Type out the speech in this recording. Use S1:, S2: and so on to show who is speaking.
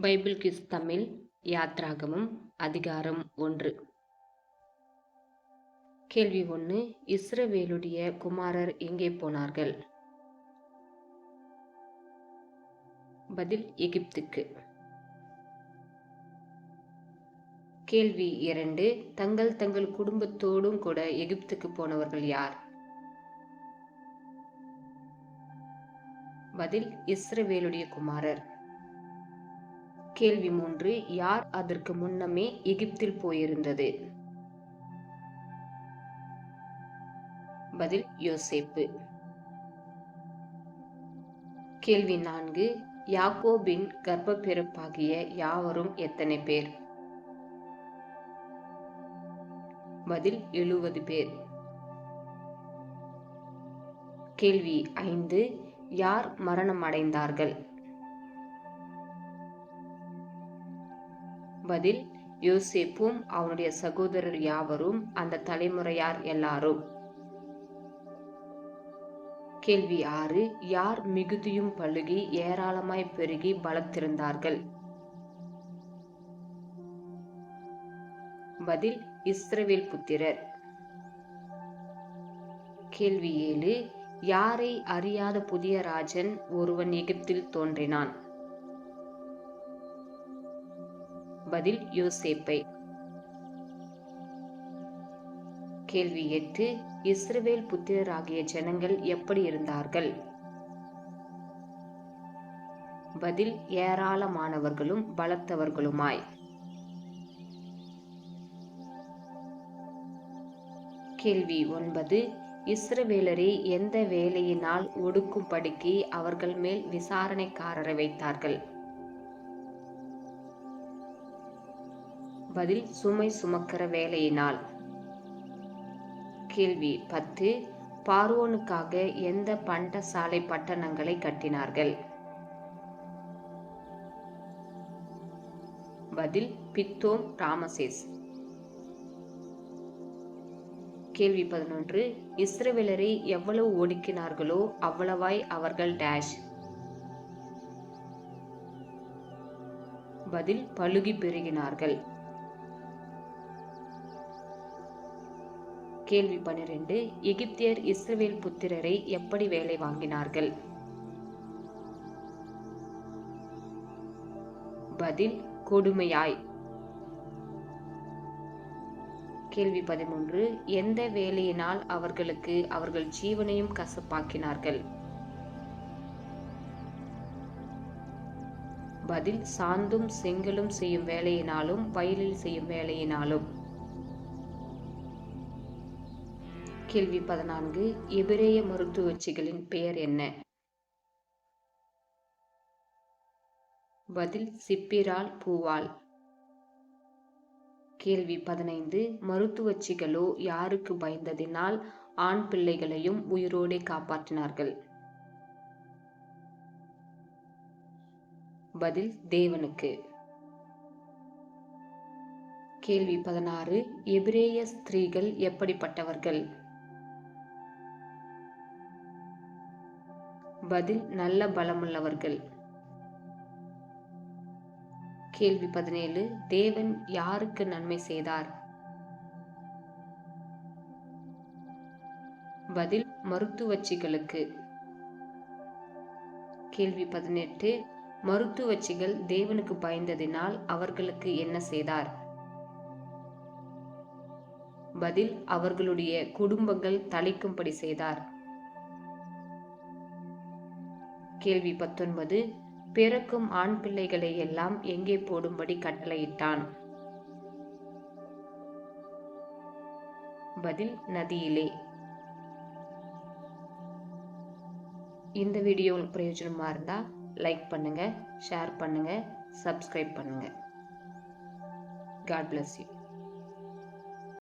S1: Bible kiss Tamil யாத்ராகமம் அதிகாரம் ஒன்று. கேள்வி ஒன்று இஸ்ரவேலுடைய குமாரர் எங்கே போனார்கள்? பதில் எகிப்துக்கு. கேள்வி இரண்டு தங்கள் தங்கள் குடும்பத்தோடும் கூட எகிப்துக்கு போனவர்கள் யார்? பதில் இஸ்ரவேலுடைய குமாரர். கேள்வி மூன்று யார் அதற்கு முன்னமே எகிப்தில் போயிருந்தது? பதில் யோசேப்பு. கேள்வி நான்கு யாக்கோபின் கர்ப்பப்பிறப்பாகிய யாவரும் எத்தனை பேர்? பதில் எழுபது பேர். கேள்வி ஐந்து யார் மரணம் அடைந்தார்கள் பதில் யோசேப்பும் அவனுடைய சகோதரர் யாவரும் அந்த தலைமுறையார் எல்லாரும். கேள்வி ஆறு யார் மிகுதியும் பழுகி ஏராளமாய் பெருகி பலத்திருந்தார்கள்? பதில் இஸ்ரவேல் புத்திரர். கேள்வி ஏழு யாரை அறியாத புதிய ராஜன் ஒருவன் எகிப்தில் தோன்றினான்? பதில் யோசேப்பை. கேள்வி எட்டு இஸ்ரவேல் புத்திரராகிய ஜனங்கள் எப்படி இருந்தார்கள்? பதில் ஏராளமானவர்களும் பலத்தவர்களுமாய். கேள்வி ஒன்பது இஸ்ரவேலரை எந்த வேலையினால் ஒடுக்கும்படிக்கு அவர்கள் மேல் விசாரணைக்காரரை வைத்தார்கள்? பதில் சுமை சுமக்கிற வேலையினால். கேள்வி பத்து. பார்வோனுக்காக எந்த பண்டசாலை பட்டணங்களை கட்டினார்கள்? பதில் பித்தோம் ராமசேஸ். கேள்வி பதினொன்று. இஸ்ரவேலரை எவ்வளவு ஒடுக்கினார்களோ அவ்வளவாய் அவர்கள் டேஷ். பதில் பழுகி பெருகினார்கள். கேள்வி பனிரெண்டு எகிப்தியர் இஸ்ரவேல் புத்திரரை எப்படி வேலை வாங்கினார்கள்? பதில் கொடுமையாய். கேள்வி பதிமூன்று எந்த வேலையினால் அவர்களுக்கு அவர்கள் ஜீவனையும் கசப்பாக்கினார்கள்? பதில் சாந்தும் செங்கலும் செய்யும் வேலையினாலும் வயலில் செய்யும் வேலையினாலும். கேள்வி பதினான்கு எபிரேய மருத்துவச்சிகளின் பெயர் என்ன? பதில் சிப்பிரால் பூவால். கேள்வி பதினைந்து மருத்துவச்சிகளோ யாருக்கு பயந்ததினால் ஆண் பிள்ளைகளையும் உயிரோடே காப்பாற்றினார்கள்? பதில் தேவனுக்கு. கேள்வி பதினாறு எபிரேய ஸ்திரீகள் எப்படிப்பட்டவர்கள்? பதில் நல்ல பலமுள்ளவர்கள். கேள்வி பதினேழு தேவன் யாருக்கு நன்மை செய்தார்? பதில் மருத்துவச்சிகளுக்கு. கேள்வி பதினெட்டு மருத்துவச்சிகள் தேவனுக்கு பயந்ததினால் அவர்களுக்கு என்ன செய்தார்? பதில் அவர்களுடைய குடும்பங்கள் தலைக்கும்படி செய்தார். கேள்வி பத்தொன்பது பிறக்கும் ஆண் பிள்ளைகளை எல்லாம் எங்கே போடும்படி கட்டளையிட்டான்? பதில் நதியிலே. இந்த வீடியோ உங்களுக்கு பிரயோஜனமாக இருந்தால் லைக் பண்ணுங்கள் ஷேர் பண்ணுங்கள் சப்ஸ்கிரைப் பண்ணுங்கள் காட் பிளஸ் யூ